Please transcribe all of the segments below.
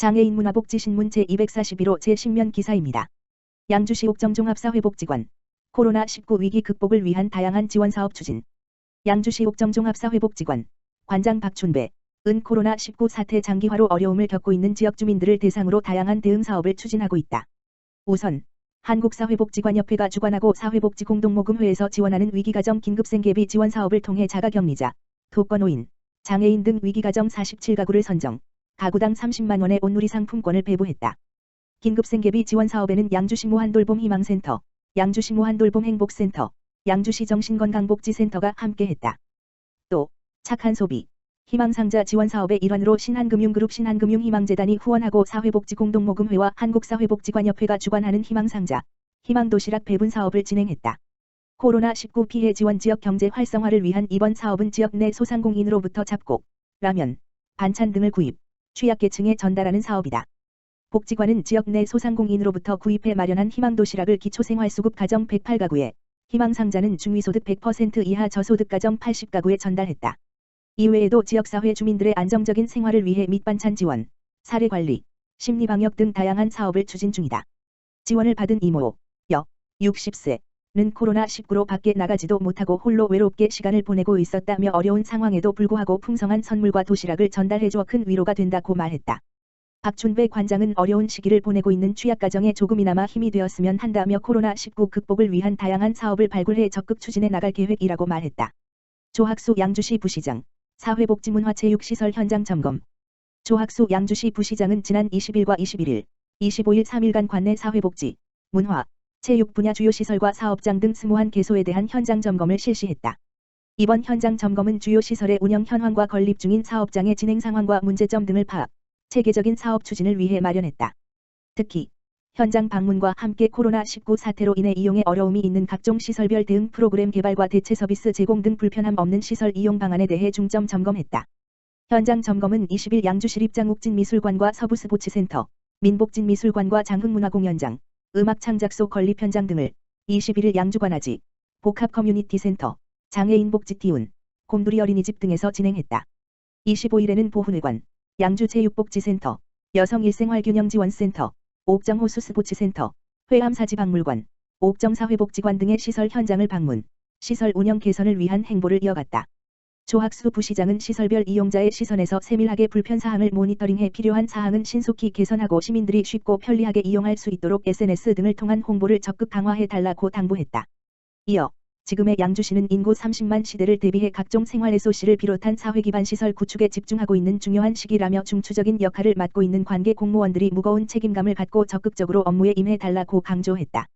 장애인 문화복지신문 제241호 제10면 기사입니다. 양주시 옥정종합사회복지관. 코로나19 위기 극복을 위한 다양한 지원 사업 추진. 양주시 옥정종합사회복지관. 관장 박춘배. 은 코로나19 사태 장기화로 어려움을 겪고 있는 지역 주민들을 대상으로 다양한 대응 사업을 추진하고 있다. 우선 한국사회복지관협회가 주관하고 사회복지공동모금회에서 지원하는 위기가정 긴급생계비 지원 사업을 통해 자가격리자, 독거노인, 장애인 등 위기가정 47가구를 선정, 가구당 30만 원의 온누리 상품권을 배부했다. 긴급생계비 지원 사업에는 양주시 무한돌봄 희망센터, 양주시 무한돌봄 행복센터, 양주시 정신건강복지센터가 함께했다. 또 착한 소비, 희망상자 지원 사업의 일환으로 신한금융그룹 신한금융희망재단이 후원하고 사회복지공동모금회와 한국사회복지관협회가 주관하는 희망상자, 희망도시락 배분 사업을 진행했다. 코로나19 피해 지원 지역 경제 활성화를 위한 이번 사업은 지역 내 소상공인으로부터 잡곡, 라면, 반찬 등을 구입, 취약계층에 전달하는 사업이다. 복지관은 지역 내 소상공인으로부터 구입해 마련한 희망도시락을 기초생활수급 가정 108가구에, 희망상자는 중위소득 100% 이하 저소득 가정 80가구에 전달했다. 이외에도 지역사회 주민들의 안정적인 생활을 위해 밑반찬 지원, 사례 관리, 심리방역 등 다양한 사업을 추진 중이다. 지원을 받은 이모, 여, 60세 는 코로나19로 밖에 나가지도 못하고 홀로 외롭게 시간을 보내고 있었다며 어려운 상황에도 불구하고 풍성한 선물과 도시락을 전달해줘 큰 위로가 된다고 말했다. 박춘배 관장은 어려운 시기를 보내고 있는 취약 가정에 조금이나마 힘이 되었으면 한다며 코로나19 극복을 위한 다양한 사업을 발굴해 적극 추진해 나갈 계획이라고 말했다. 조학수 양주시 부시장 사회복지문화 체육시설 현장 점검 조학수 양주시 부시장은 지난 20일과 21일, 25일 3일간 관내 사회복지, 문화, 체육 분야 주요 시설과 사업장 등 스무한 개소에 대한 현장 점검을 실시했다. 이번 현장 점검은 주요 시설의 운영 현황과 건립 중인 사업장의 진행 상황과 문제점 등을 파악, 체계적인 사업 추진을 위해 마련했다. 특히 현장 방문과 함께 코로나19 사태로 인해 이용에 어려움이 있는 각종 시설별 대응 프로그램 개발과 대체 서비스 제공 등 불편함 없는 시설 이용 방안에 대해 중점 점검했다. 현장 점검은 20일 양주시 입장욱진미술관과 서부스포츠센터, 민복진미술관과 장흥문화공연장, 음악 창작소 건립 현장 등을 21일 양주관아지, 복합 커뮤니티 센터, 장애인 복지티운, 곰돌이 어린이집 등에서 진행했다. 25일에는 보훈회관, 양주체육복지센터, 여성일생활균형지원센터, 옥정호수 스포츠센터, 회암사지박물관, 옥정사회복지관 등의 시설 현장을 방문, 시설 운영 개선을 위한 행보를 이어갔다. 조학수 부시장은 시설별 이용자의 시선에서 세밀하게 불편 사항을 모니터링해 필요한 사항은 신속히 개선하고 시민들이 쉽고 편리하게 이용할 수 있도록 SNS 등을 통한 홍보를 적극 강화해 달라고 당부했다. 이어 지금의 양주시는 인구 30만 시대를 대비해 각종 생활의소시를 비롯한 사회 기반 시설 구축에 집중하고 있는 중요한 시기라며 중추적인 역할을 맡고 있는 관계 공무원들이 무거운 책임감을 갖고 적극적으로 업무에 임해 달라고 강조했다.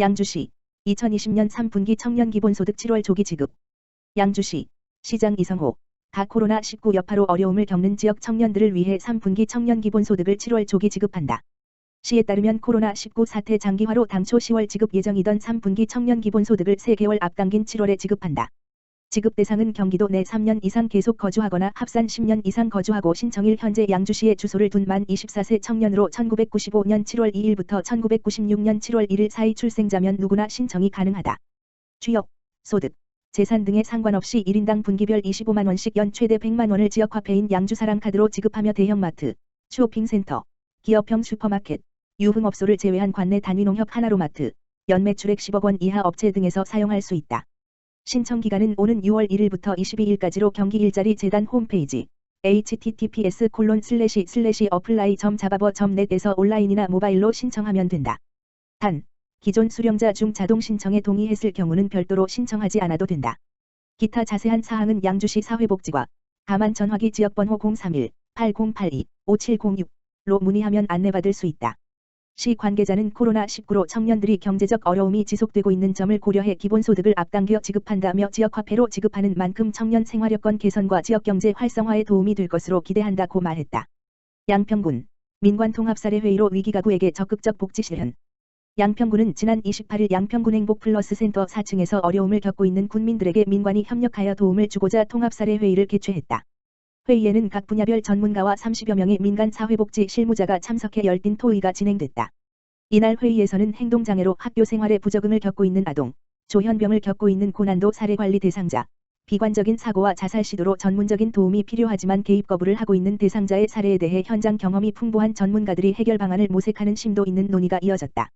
양주시 2020년 3분기 청년 기본소득 7월 조기 지급 양주시 시장 이성호 가 코로나19 여파로 어려움을 겪는 지역 청년들을 위해 3분기 청년 기본소득을 7월 조기 지급한다. 시에 따르면 코로나19 사태 장기화로 당초 10월 지급 예정이던 3분기 청년 기본소득을 3개월 앞당긴 7월에 지급한다. 지급 대상은 경기도 내 3년 이상 계속 거주하거나 합산 10년 이상 거주하고 신청일 현재 양주시에 주소를 둔 만 24세 청년으로 1995년 7월 2일부터 1996년 7월 1일 사이 출생자면 누구나 신청이 가능하다. 취업, 소득, 재산 등에 상관없이 1인당 분기별 25만원씩 연 최대 100만원을 지역화폐인 양주사랑 카드로 지급하며 대형마트, 쇼핑센터, 기업형 슈퍼마켓, 유흥업소를 제외한 관내 단위 농협 하나로마트, 연매출액 10억 원 이하 업체 등에서 사용할 수 있다. 신청 기간은 오는 6월 1일부터 22일까지로 경기 일자리 재단 홈페이지 https 콜론 슬래시 슬래시 어플라이 점 자바버 점 넷에서 온라인이나 모바일로 신청하면 된다. 단, 기존 수령자 중 자동 신청에 동의했을 경우는 별도로 신청하지 않아도 된다. 기타 자세한 사항은 양주시 사회복지과 다만 전화기 지역번호 031-8082-5706로 문의하면 안내받을 수 있다. 시 관계자는 코로나19로 청년들이 경제적 어려움이 지속되고 있는 점을 고려해 기본소득을 앞당겨 지급한다며 지역화폐로 지급하는 만큼 청년 생활여건 개선과 지역경제 활성화에 도움이 될 것으로 기대한다고 말했다. 양평군 민관통합사례회의로 위기가구에게 적극적 복지 실현 양평군은 지난 28일 양평군 행복 플러스 센터 4층에서 어려움을 겪고 있는 군민들에게 민관이 협력하여 도움을 주고자 통합사례 회의를 개최했다. 회의에는 각 분야별 전문가와 30여 명의 민간 사회복지 실무자가 참석해 열띤 토의가 진행됐다. 이날 회의에서는 행동장애로 학교 생활에 부적응을 겪고 있는 아동, 조현병을 겪고 있는 고난도 사례관리 대상자, 비관적인 사고와 자살 시도로 전문적인 도움이 필요하지만 개입 거부를 하고 있는 대상자의 사례에 대해 현장 경험이 풍부한 전문가들이 해결 방안을 모색하는 심도 있는 논의가 이어졌다.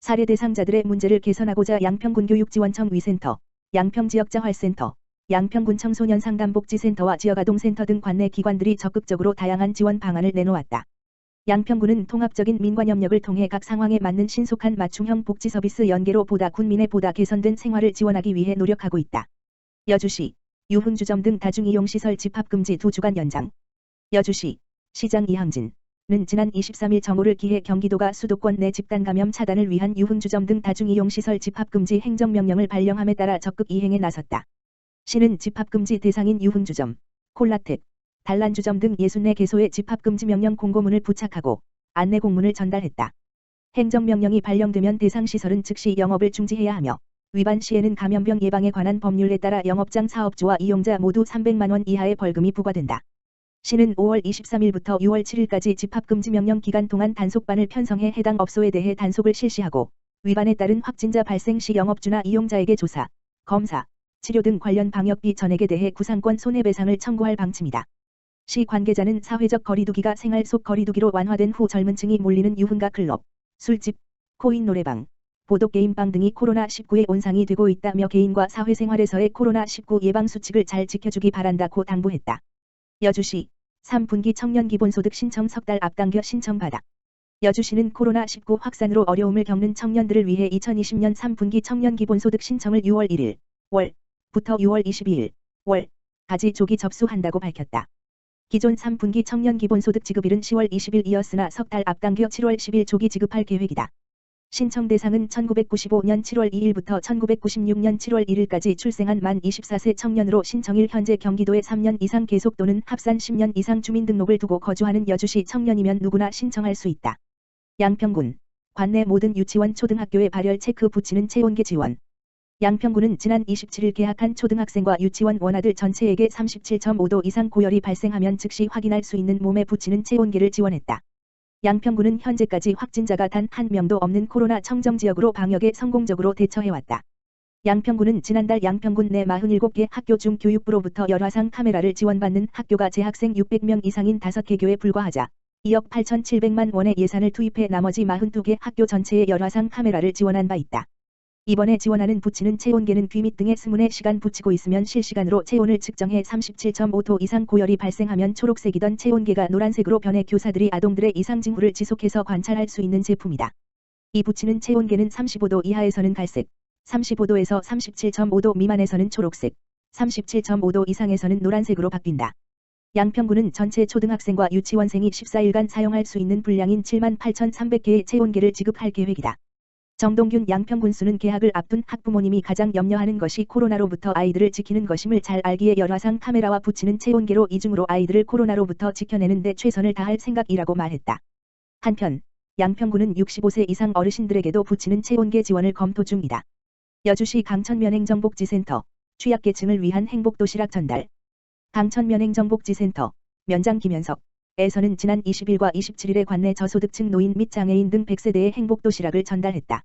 사례 대상자들의 문제를 개선하고자 양평군 교육지원청 위센터, 양평지역자활센터, 양평군 청소년 상담복지센터와 지역아동센터 등 관내 기관들이 적극적으로 다양한 지원 방안을 내놓았다. 양평군은 통합적인 민관협력을 통해 각 상황에 맞는 신속한 맞춤형 복지 서비스 연계로 보다 군민의 보다 개선된 생활을 지원하기 위해 노력하고 있다. 여주시, 유흥주점 등 다중이용시설 집합금지 두 주간 연장. 여주시, 시장 이항진. 는 지난 23일 정오를 기해 경기도가 수도권 내 집단 감염 차단을 위한 유흥주점 등 다중이용시설 집합금지 행정명령을 발령함에 따라 적극 이행에 나섰다. 시는 집합금지 대상인 유흥주점, 콜라텍, 단란주점 등 64 개소의 집합금지 명령 공고문을 부착하고 안내 공문을 전달했다. 행정명령이 발령되면 대상 시설은 즉시 영업을 중지해야 하며 위반 시에는 감염병 예방에 관한 법률에 따라 영업장 사업주와 이용자 모두 300만 원 이하의 벌금이 부과된다. 시는 5월 23일부터 6월 7일까지 집합금지 명령 기간 동안 단속반을 편성해 해당 업소에 대해 단속을 실시하고 위반에 따른 확진자 발생 시 영업주나 이용자에게 조사, 검사, 치료 등 관련 방역비 전액에 대해 구상권 손해배상을 청구할 방침이다. 시 관계자는 사회적 거리두기가 생활 속 거리두기로 완화된 후 젊은 층이 몰리는 유흥가 클럽, 술집, 코인 노래방, 보도게임방 등이 코로나19의 온상이 되고 있다며 개인과 사회생활에서의 코로나19 예방 수칙을 잘 지켜주기 바란다고 당부했다. 여주시 3분기 청년기본소득 신청 석 달 앞당겨 신청받아. 여주시는 코로나19 확산으로 어려움을 겪는 청년들을 위해 2020년 3분기 청년기본소득 신청을 6월 1일 월부터 6월 22일 월까지 조기 접수한다고 밝혔다. 기존 3분기 청년기본소득 지급일은 10월 20일 이었으나 석 달 앞당겨 7월 10일 조기 지급할 계획이다. 신청 대상은 1995년 7월 2일부터 1996년 7월 1일까지 출생한 만 24세 청년으로 신청일 현재 경기도에 3년 이상 계속 또는 합산 10년 이상 주민등록을 두고 거주하는 여주시 청년이면 누구나 신청할 수 있다. 양평군 관내 모든 유치원 초등학교에 발열 체크 붙이는 체온계 지원 양평군은 지난 27일 개학한 초등학생과 유치원 원아들 전체에게 37.5도 이상 고열이 발생하면 즉시 확인할 수 있는 몸에 붙이는 체온계를 지원했다. 양평군은 현재까지 확진자가 단 한 명도 없는 코로나 청정지역으로 방역에 성공적으로 대처해왔다. 양평군은 지난달 양평군 내 47개 학교 중 교육부로부터 열화상 카메라를 지원받는 학교가 재학생 600명 이상인 5개 교에 불과하자 2억 8,700만 원의 예산을 투입해 나머지 42개 학교 전체에 열화상 카메라를 지원한 바 있다. 이번에 지원하는 붙이는 체온계는 귀 밑 등에 스문에 시간 붙이고 있으면 실시간으로 체온을 측정해 37.5도 이상 고열이 발생하면 초록색이던 체온계가 노란색으로 변해 교사들이 아동들의 이상 징후를 지속해서 관찰할 수 있는 제품이다. 이 붙이는 체온계는 35도 이하에서는 갈색, 35도에서 37.5도 미만에서는 초록색, 37.5도 이상에서는 노란색으로 바뀐다. 양평구는 전체 초등학생과 유치원생이 14일간 사용할 수 있는 분량인 7만 8,300개의 체온계를 지급할 계획이다. 정동균 양평군수는 개학을 앞둔 학부모님이 가장 염려하는 것이 코로나로부터 아이들을 지키는 것임을 잘 알기에 열화상 카메라와 붙이는 체온계로 이중으로 아이들을 코로나로부터 지켜내는 데 최선을 다할 생각이라고 말했다. 한편 양평군은 65세 이상 어르신들에게도 붙이는 체온계 지원을 검토 중이다. 여주시 강천면행정복지센터 취약계층을 위한 행복도시락 전달 강천면행정복지센터 면장 김현석 에서는 지난 20일과 27일에 관내 저소득층 노인 및 장애인 등 100세대의 행복도시락을 전달했다.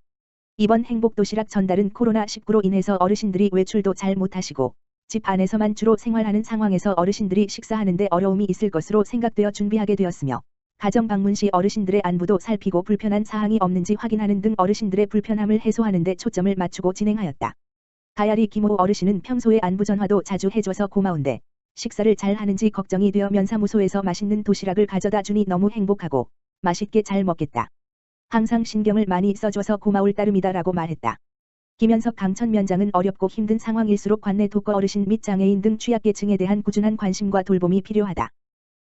이번 행복 도시락 전달은 코로나19로 인해서 어르신들이 외출도 잘 못하시고 집 안에서만 주로 생활하는 상황에서 어르신들이 식사하는데 어려움이 있을 것으로 생각되어 준비하게 되었으며 가정 방문 시 어르신들의 안부도 살피고 불편한 사항이 없는지 확인하는 등 어르신들의 불편함을 해소하는 데 초점을 맞추고 진행하였다. 가야리 김호 어르신은 평소에 안부 전화도 자주 해줘서 고마운데 식사를 잘 하는지 걱정이 되어 면사무소에서 맛있는 도시락을 가져다 주니 너무 행복하고 맛있게 잘 먹겠다. 항상 신경을 많이 써줘서 고마울 따름이다라고 말했다. 김현석 강천면장은 어렵고 힘든 상황일수록 관내 독거 어르신 및 장애인 등 취약계층에 대한 꾸준한 관심과 돌봄이 필요하다.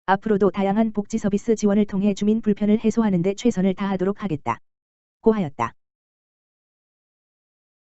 앞으로도 다양한 복지 서비스 지원을 통해 주민 불편을 해소하는 데 최선을 다하도록 하겠다. 고하였다.